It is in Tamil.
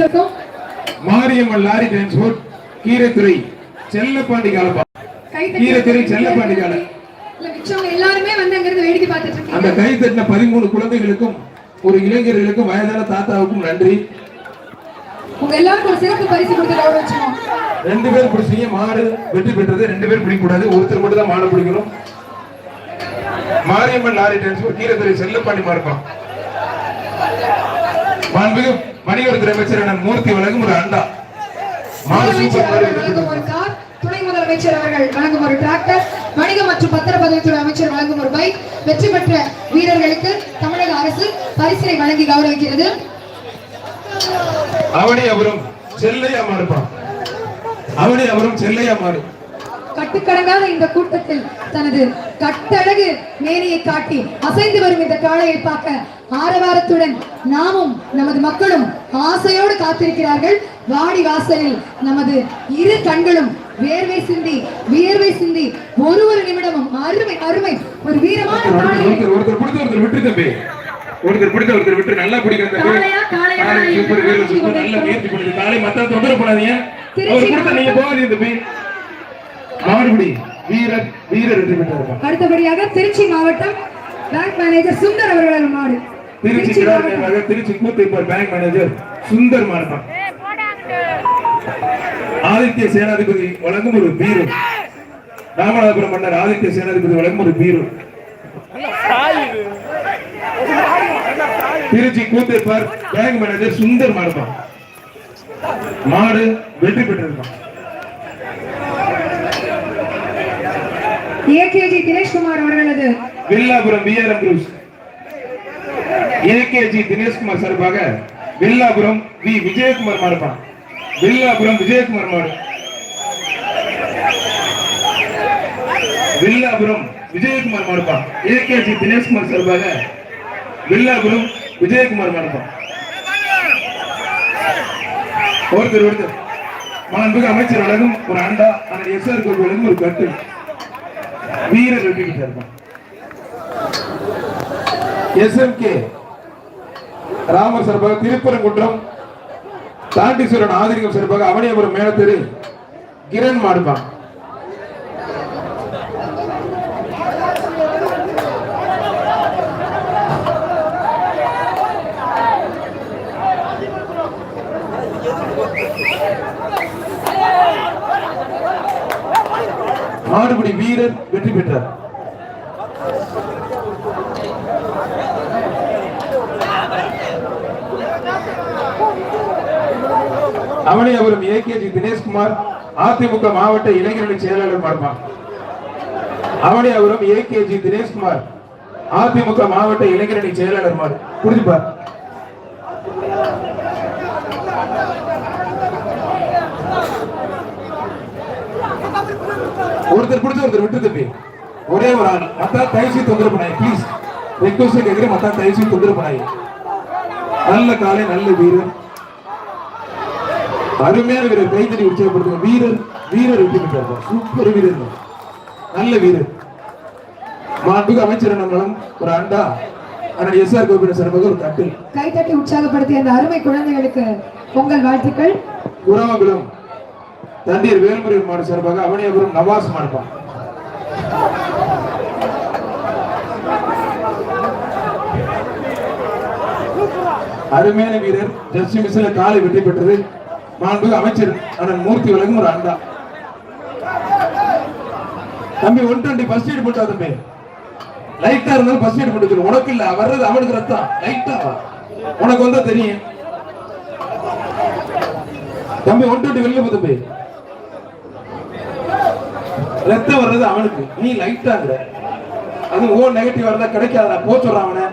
அனைவருக்கும் மாரியம்மன் லாரி டிரான்ஸ்போர்ட் கீரைத்துறை செல்லப்பாண்டி காலப்பா கீரைத்துறை செல்லப்பாண்டி கால. இல்ல மிச்சவங்க எல்லாருமே வந்து அங்கிருந்து வேடிக்கை பார்த்துட்டு அந்த கை தட்டின பதிமூணு குழந்தைகளுக்கும் ஒரு இளைஞர்களுக்கும் வயதான தாத்தாவுக்கும் நன்றி. உங்க எல்லாருக்கும் ஒரு சிறப்பு பரிசு கொடுத்து ரெண்டு பேர் பிடிச்சீங்க மாடு வெற்றி பெற்றது ரெண்டு பேர் பிடிக்க கூடாது ஒருத்தர் மட்டும் தான் மாடு பிடிக்கணும். மாரியம்மன் லாரி டிரான்ஸ்போர்ட் கீரைத்துறை செல்லப்பாண்டி மாறுப்பான் மாண்புமிகு வணிகத்துறை அமைச்சர் அண்ணன் மூர்த்தி வழங்கும் ஒரு அண்டா. துணை முதலமைச்சர் அவர்கள் வழங்கும் ஒரு டிராக்டர் வணிக மற்றும் பத்திரப்பதிவுத்துறை அமைச்சர் வழங்கும் ஒரு பைக் வெற்றி பெற்ற வீரர்களுக்கு தமிழக அரசு பரிசினை வழங்கி கௌரவிக்கிறது. அவனி அவரும் செல்லையா மாறுப்பான் அவனி அவரும் செல்லையா மாறு கட்டுக்கடங்காத இந்த கூட்டத்தில் தனது கட்டழகு மேனியை காட்டி அசைந்து வரும் இந்த காளையை பார்க்க ஆரவாரத்துடன் நாமும் நமது மக்களும் ஆசையோடு காத்திருக்கிறார்கள். வாடி வாசலில் நமது இரு கண்களும் வேர்வை சிந்தி வியர்வை சிந்தி ஒரு ஒரு நிமிடமும் அருமை அருமை. ஒரு வீரமான ஒருத்தர் பிடித்த ஒருத்தர் விட்டு தம்பி. ஒருத்தர் பிடித்த ஒருத்தர் விட்டு நல்லா பிடிக்கிற முயற்சி பண்ணுது காளை மத்த தொந்தரவு பண்ணாதீங்க. அவர் கொடுத்த நீங்க போகாதீங்க தம்பி. மாடுபிடி வீரர் வீரர் வெற்றி பெற்றார் அடுத்தபடியாக திருச்சி மாவட்டம் பேங்க் மேனேஜர் சுந்தர் அவர்களது மாடு. திருச்சி கிடார் திருச்சி கூத்திப்பார் பேங்க் மேனேஜர் சுந்தர் மாறுப்பான் ஆதித்ய சேனாதிபதி வழங்கும் ஒரு பீரு ராமநாதபுரம் மன்னர் ஆதித்ய சேனாதிபதி வழங்கும் ஒரு பீரு திருச்சி கூத்திப்பார் பேங்க் மேனேஜர் சுந்தர் மாறுப்பான் மாடு வெற்றி பெற்றிருப்பான் ஏகேஜி தினேஷ்குமார் அவர்களது Villapuram PRM cruise AKG Dineshkumar சார்பாக வில்லாபுரம் வி விஜயகுமார் மாறுப்பான் வில்லாபுரம் விஜயகுமார் மாடு. வில்லாபுரம் விஜயகுமார் மாறுப்பான் ஏகேஜி தினேஷ்குமார் சார்பாக வில்லாபுரம் விஜயகுமார் மாறுப்பான் ஒருத்தர் ஒருத்தர். மாண்புக்கு அமைச்சர் அழகும் ஒரு அண்டா அந்த எஸ்ஆர் கோவில் ஒரு கட்டு வீரர் வெற்றி பெற்றிருப்பான் எஸ்எம்கே ராமர் சார்பாக திருப்பரங்குன்றம் தாண்டீஸ்வரன் ஆதிரிகம் சார்பாக அவனியபுரம் மேலத்தெரு கிரண் மாடுப்பான் மாடுபிடி வீரர் வெற்றி பெற்றார். அவனியபுரம் ஏகேஜி தினேஷ்குமார் அதிமுக மாவட்ட இளைஞரணி செயலாளர் பார்ப்பான் அவனியபுரம் ஏகேஜி தினேஷ்குமார் அதிமுக மாவட்ட இளைஞரணி செயலாளர் மாறு புரிஞ்சுப்பார் ஒருத்தர் பிடிச்ச ஒருத்தர் விட்டு தம்பி. ஒரே ஒரு ஆள். மத்தா தயவுசி தொந்தரவு பண்ணாய் ப்ளீஸ் ரெக்வஸ்ட் கேட்கிறேன் மத்தா தயவுசி தொந்தரவு பண்ணாய் நல்ல காலை நல்ல வீரர். அருமையான வீரர். கைத்தறி உற்சாகப்படுத்துங்க. வீரர் வீரர் பெற்றார். சூப்பர் வீரர் நல்ல வீரர். மாண்புக்கு அமைச்சர் நம்மளும் ஒரு அண்டா அண்ணன் எஸ் ஆர் கோபின சார்பாக ஒரு கட்டில். கைத்தட்டி உற்சாகப்படுத்திய அந்த அருமை குழந்தைகளுக்கு பொங்கல் வாழ்த்துக்கள். உறவகுலம் தண்ணீர் வேல்முறை மாடு சார்பாக அவனியபுரம் நவாஸ் மாடுப்பான் அருமையான வீரர் ஜெர்சி மிஸ்ல காலை வெற்றி பெற்றது. மாண்பு அமைச்சர் அண்ணன் மூர்த்தி வழங்கும் ஒரு அண்டா. தம்பி ஒன் டுவெண்ட்டி ஃபர்ஸ்ட் எய்ட் போட்டா தம்பி. லைட்டா இருந்தாலும் ஃபர்ஸ்ட் எய்ட் போட்டு உனக்கு இல்ல வர்றது அவனுக்கு ரத்தம். லைட்டா உனக்கு வந்தா தெரியும். தம்பி ஒன் டுவெண்ட்டி வெளியில போ தம்பி. ரத்தம் வர்றது அவனுக்கு. நீ லைட்டாங்கிற அது ஓ நெகட்டிவ் வரதா கிடைக்காத போ சொல்றான் அவனை.